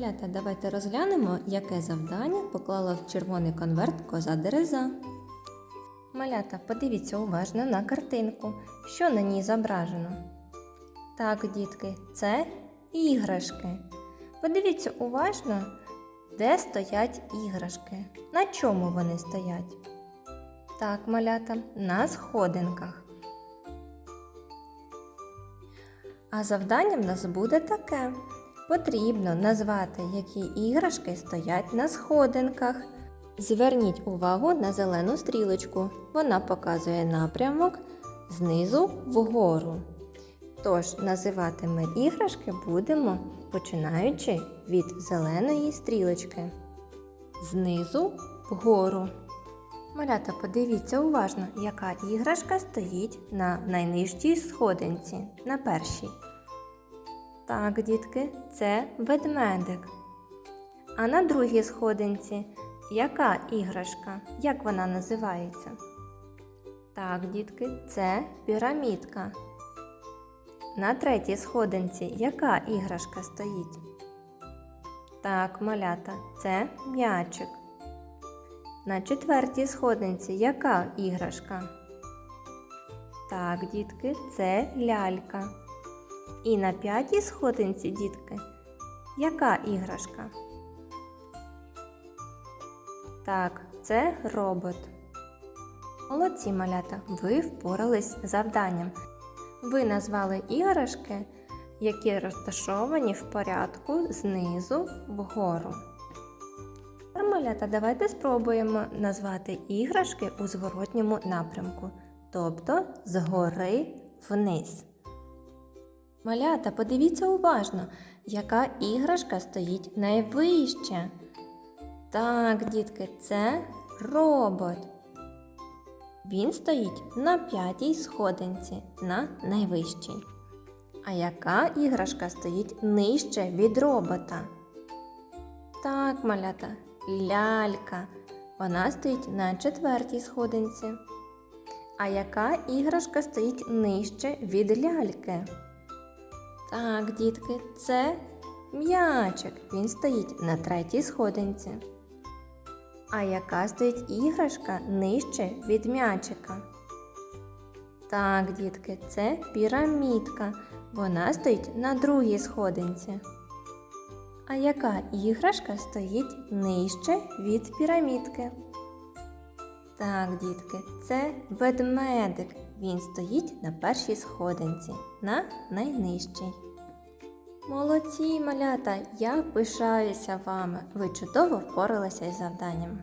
Лята, давайте розглянемо, яке завдання поклала в червоний конверт коза Дереза. Малята, подивіться уважно на картинку, що на ній зображено. Так, дітки, це іграшки. Подивіться уважно, де стоять іграшки. На чому вони стоять? Так, малята, на сходинках. А завдання в нас буде таке. Потрібно назвати, які іграшки стоять на сходинках. Зверніть увагу на зелену стрілочку. Вона показує напрямок знизу вгору. Тож називати ми іграшки будемо починаючи від зеленої стрілочки. Знизу вгору. Малята, подивіться уважно, яка іграшка стоїть на найнижчій сходинці, на першій. Так, дітки, це ведмедик. А на другій сходинці яка іграшка? Як вона називається? Так, дітки, це пірамідка. На третій сходинці яка іграшка стоїть? Так, малята, це м'ячик. На четвертій сходинці яка іграшка? Так, дітки, це лялька. І на п'ятій сходинці, дітки, яка іграшка? Так, це робот. Молодці малята, ви впорались з завданням. Ви назвали іграшки, які розташовані в порядку знизу вгору. Тепер, малята, давайте спробуємо назвати іграшки у зворотньому напрямку, тобто згори вниз. Малята, подивіться уважно, яка іграшка стоїть найвище. Так, дітки, це робот. Він стоїть на п'ятій сходинці, на найвищій. А яка іграшка стоїть нижче від робота? Так, малята, лялька. Вона стоїть на четвертій сходинці. А яка іграшка стоїть нижче від ляльки? Так, дітки, це м'ячик. Він стоїть на третій сходинці. А яка стоїть іграшка нижче від м'ячика? Так, дітки, це пірамідка. Вона стоїть на другій сходинці. А яка іграшка стоїть нижче від пірамідки? Так, дітки, це ведмедик. Він стоїть на першій сходинці, на найнижчій. Молодці, малята! Я пишаюся вами. Ви чудово впоралися із завданням.